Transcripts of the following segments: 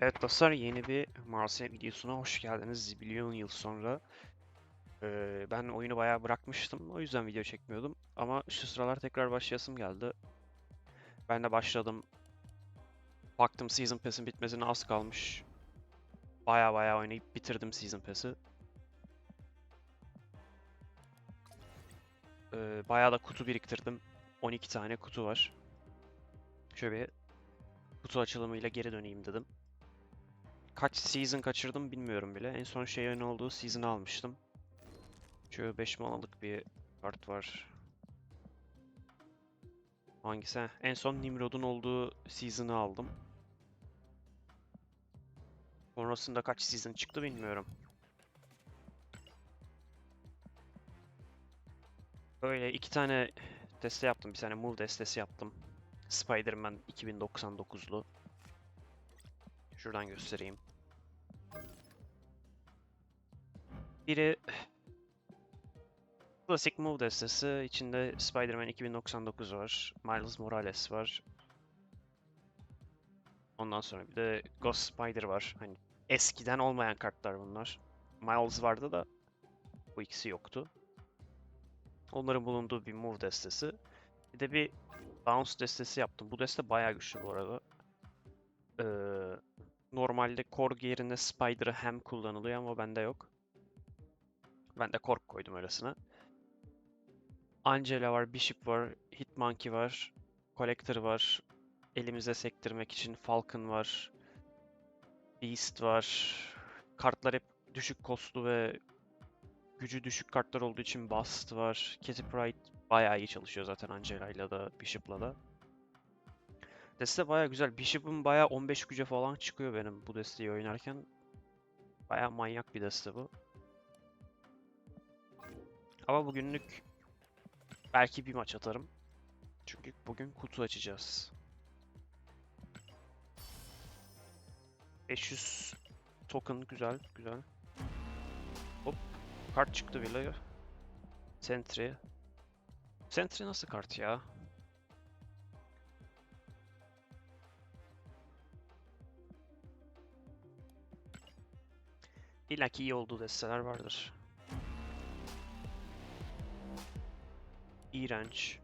Evet dostlar yeni bir Marsiya videosuna hoş geldiniz. Zibilyon yıl sonra. Ee, ben oyunu bayağı bırakmıştım. O yüzden video çekmiyordum. Ama şu sıralar tekrar başlayasım geldi. Ben de başladım. Baktım Season Pass'in bitmesine az kalmış. Bayağı bayağı oynayıp bitirdim Season Pass'i. Ee, bayağı da kutu biriktirdim. 12 tane kutu var. Şöyle bir kutu açılımıyla geri döneyim dedim. Kaç season kaçırdım bilmiyorum bile. En son şeyin olduğu season'ı almıştım. Şöyle 5 manalık bir kart var. Hangisi? En son Nimrod'un olduğu season'ı aldım. Sonrasında kaç season çıktı bilmiyorum. Böyle iki tane deste yaptım. Bir tane move destesi yaptım. Spider-Man 2099'lu. Şuradan göstereyim. Biri klasik move destesi. içinde Spider-Man 2099 var. Miles Morales var. Ondan sonra bir de Ghost Spider var. Hani eskiden olmayan kartlar bunlar. Miles vardı da bu ikisi yoktu. Onların bulunduğu bir move destesi. Bir de bir bounce destesi yaptım. Bu deste bayağı güçlü bu arada. Ee, normalde Korg yerine Spider'ı hem kullanılıyor ama bende yok. Ben de Korg koydum öylesine. Angela var, Bishop var, Hitmonkey var, Collector var. Elimize sektirmek için Falcon var. Beast var. Kartlar hep düşük kostlu ve gücü düşük kartlar olduğu için Bast var. Kitty Pryde bayağı iyi çalışıyor zaten Angela'yla da Bishop'la da. Deste bayağı güzel. Bishop'un bayağı 15 güce falan çıkıyor benim bu desteği oynarken. Bayağı manyak bir deste bu. Ama bugünlük belki bir maç atarım. Çünkü bugün kutu açacağız. 500 token güzel güzel. Hop kart çıktı bile. Sentry. Sentry nasıl kart ya? İlla ki iyi olduğu desteler vardır. İğrenç.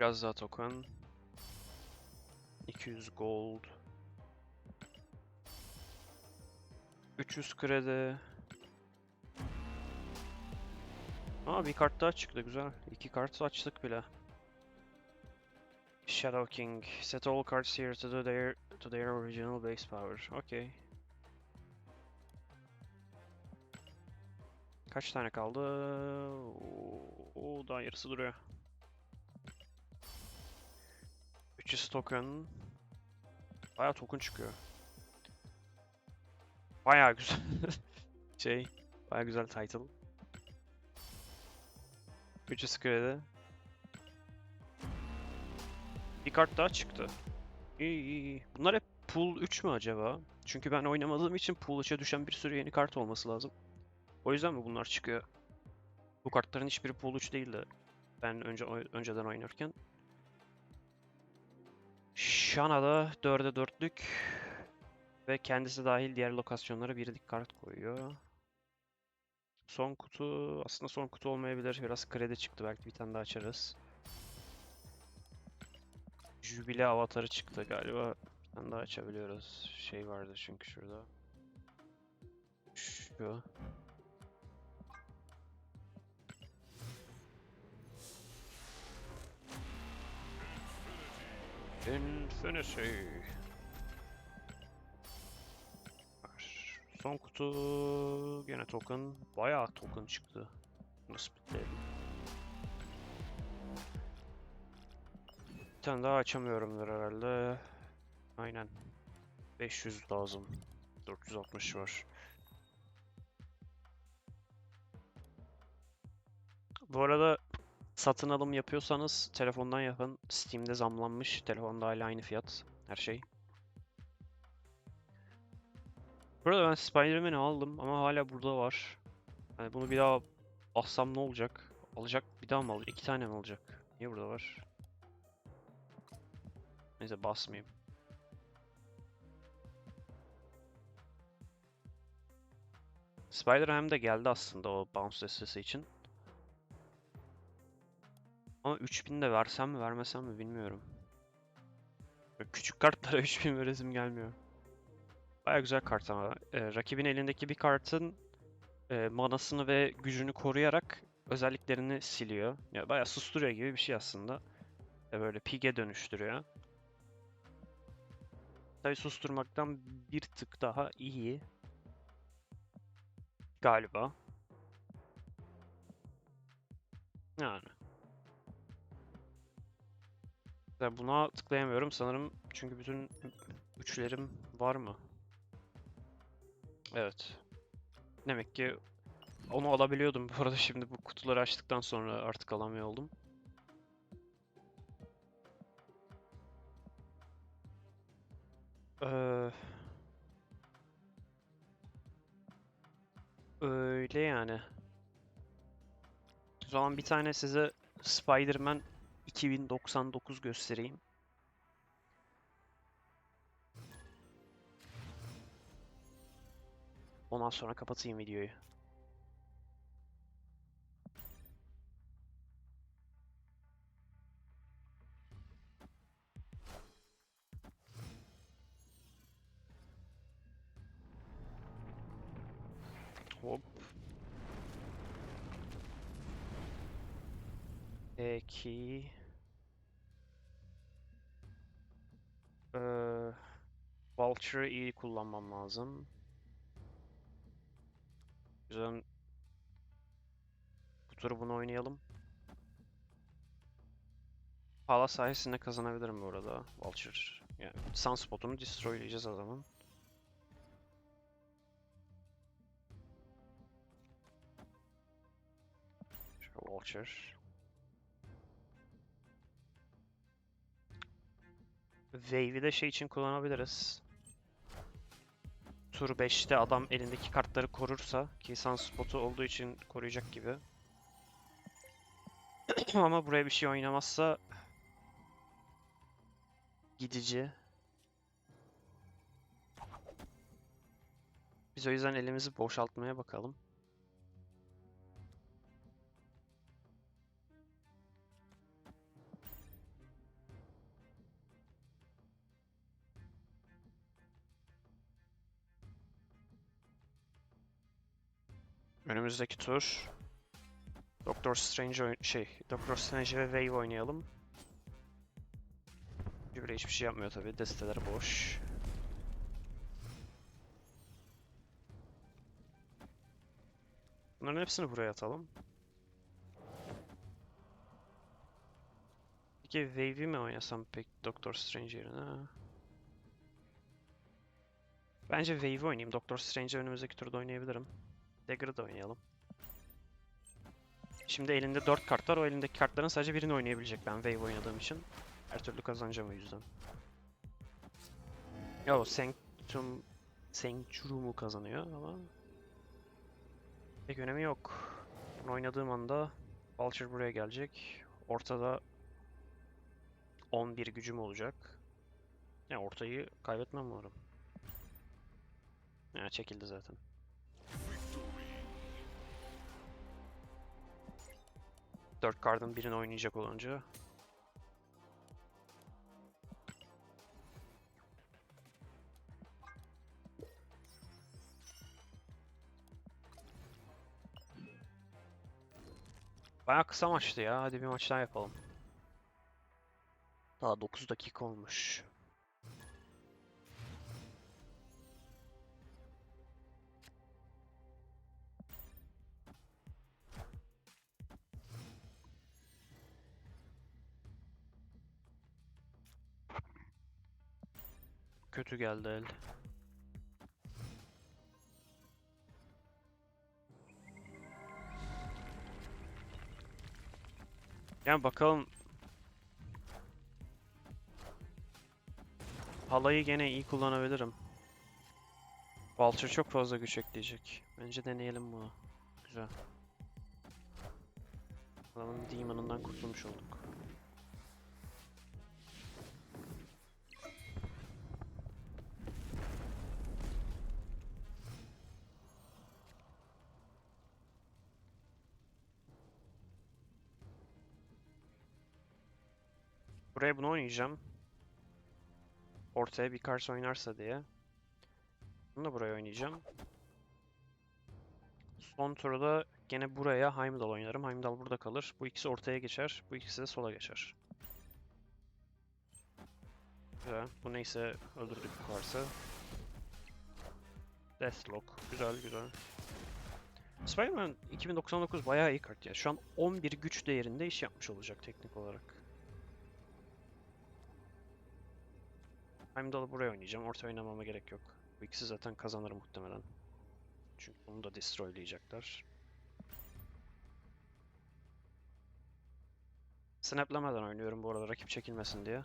Biraz daha token. 200 gold. 300 kredi. Aa bir kart daha çıktı güzel. İki kart açtık bile. Shadow King. Set all cards here to their to their original base power. Okay. Kaç tane kaldı? Oo, daha yarısı duruyor. 300 token. Bayağı token çıkıyor. Bayağı güzel. şey, bayağı güzel title. 300 kredi. Bir kart daha çıktı. İyi iyi iyi. Bunlar hep pool 3 mü acaba? Çünkü ben oynamadığım için pool 3'e düşen bir sürü yeni kart olması lazım. O yüzden mi bunlar çıkıyor? Bu kartların hiçbiri pool 3 değildi. Ben önce önceden oynarken. Shana'da 4'e 4'lük ve kendisi dahil diğer lokasyonlara bir dik kart koyuyor. Son kutu aslında son kutu olmayabilir. Biraz kredi çıktı. Belki bir tane daha açarız. Jubile avatarı çıktı galiba. Bir tane daha açabiliyoruz. Şey vardı çünkü şurada. Şu. Infinity. Son kutu gene token. Bayağı token çıktı. Bunu splitleyelim. Bir tane daha açamıyorumdur herhalde. Aynen. 500 lazım. 460 var. Bu arada satın alım yapıyorsanız telefondan yapın. Steam'de zamlanmış. Telefonda hala aynı fiyat. Her şey. Burada ben Spider-Man'i aldım ama hala burada var. Yani bunu bir daha alsam ne olacak? Alacak bir daha mı alacak? İki tane mi alacak? Niye burada var? Neyse basmayayım. Spider-Ham de geldi aslında o bounce destesi için. Ama 3000 de versem mi vermesem mi bilmiyorum. Böyle küçük kartlara 3000 veresim gelmiyor. Baya güzel kart ama. Ee, rakibin elindeki bir kartın e, manasını ve gücünü koruyarak özelliklerini siliyor. Ya bayağı susturuyor gibi bir şey aslında. Ve böyle pig'e dönüştürüyor. Tabii susturmaktan bir tık daha iyi. Galiba. Yani. Ya buna tıklayamıyorum sanırım çünkü bütün güçlerim var mı? Evet. Demek ki onu alabiliyordum bu arada şimdi bu kutuları açtıktan sonra artık alamıyor oldum. Ee, öyle yani. O zaman bir tane size Spider-Man 2099 göstereyim. Ondan sonra kapatayım videoyu. Hop. Peki. Ee, Vulture'ı iyi kullanmam lazım. Güzel. Bu turu bunu oynayalım. Hala sayesinde kazanabilirim bu arada Vulture. Yani Sunspot'unu destroyleyeceğiz. Şöyle Vulture. Wave'i de şey için kullanabiliriz. Tur 5'te adam elindeki kartları korursa ki Sunspot'u olduğu için koruyacak gibi. Ama buraya bir şey oynamazsa gidici. Biz o yüzden elimizi boşaltmaya bakalım. Önümüzdeki tur Doctor Strange şey Doctor Strange ve Wave oynayalım. Böyle hiçbir şey yapmıyor tabi. Desteler boş. Bunların hepsini buraya atalım. Peki Wave'i mi oynasam pek Doctor Strange yerine? Bence Wave'i oynayayım. Doctor Strange'i önümüzdeki turda oynayabilirim. Dagger'ı da oynayalım. Şimdi elinde 4 kart var. O elindeki kartların sadece birini oynayabilecek ben Wave oynadığım için. Her türlü kazanacağım o yüzden. Yo, Sanctum Sancturum'u kazanıyor ama pek önemi yok. Bunu oynadığım anda Vulture buraya gelecek. Ortada 11 gücüm olacak. Ya ortayı kaybetmem umarım. Ya çekildi zaten. Dört kartın birini oynayacak olunca Bayağı kısa maçtı ya. Hadi bir maç daha yapalım. Daha 9 dakika olmuş. Kötü geldi el. Yani bakalım. Halayı gene iyi kullanabilirim. Vulture çok fazla güç ekleyecek. Bence deneyelim bunu. Güzel. Adamın Demon'ından kurtulmuş olduk. Buraya bunu oynayacağım. Ortaya bir kart oynarsa diye. Bunu da buraya oynayacağım. Son turda gene buraya Heimdall oynarım. Heimdall burada kalır. Bu ikisi ortaya geçer. Bu ikisi de sola geçer. Güzel. Bu neyse öldürdük bu kartı. Deathlock. Güzel güzel. Spider-Man 2099 bayağı iyi kart ya. Şu an 11 güç değerinde iş yapmış olacak teknik olarak. Heimdall'ı buraya oynayacağım. Orta oynamama gerek yok. Bu ikisi zaten kazanır muhtemelen. Çünkü onu da destroylayacaklar. Snaplemeden oynuyorum bu arada rakip çekilmesin diye.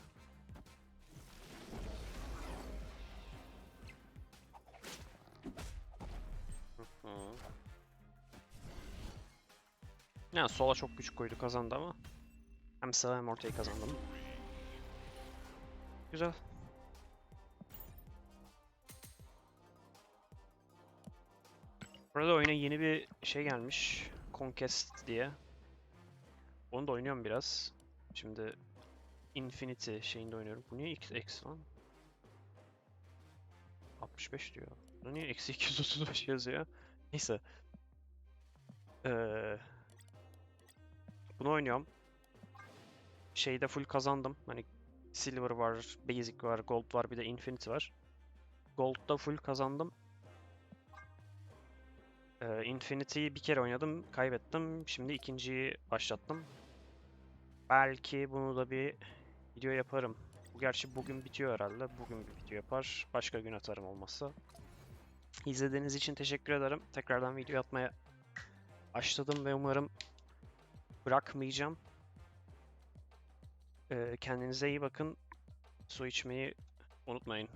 Yani sola çok güç koydu kazandı ama hem sağa hem ortayı kazandım. Güzel. Burada oyuna yeni bir şey gelmiş. Conquest diye. Onu da oynuyorum biraz. Şimdi Infinity şeyinde oynuyorum. Bu niye X, X lan? 65 diyor. Bu niye eksi 235 yazıyor? Neyse. Ee, bunu oynuyorum. Şeyde full kazandım. Hani Silver var, Basic var, Gold var, bir de Infinity var. Gold'da full kazandım. Ee, Infinity'yi bir kere oynadım, kaybettim. Şimdi ikinciyi başlattım. Belki bunu da bir video yaparım. Bu gerçi bugün bitiyor herhalde. Bugün bir video yapar. Başka gün atarım olmazsa. İzlediğiniz için teşekkür ederim. Tekrardan video atmaya başladım ve umarım bırakmayacağım. Ee, kendinize iyi bakın. Su içmeyi unutmayın.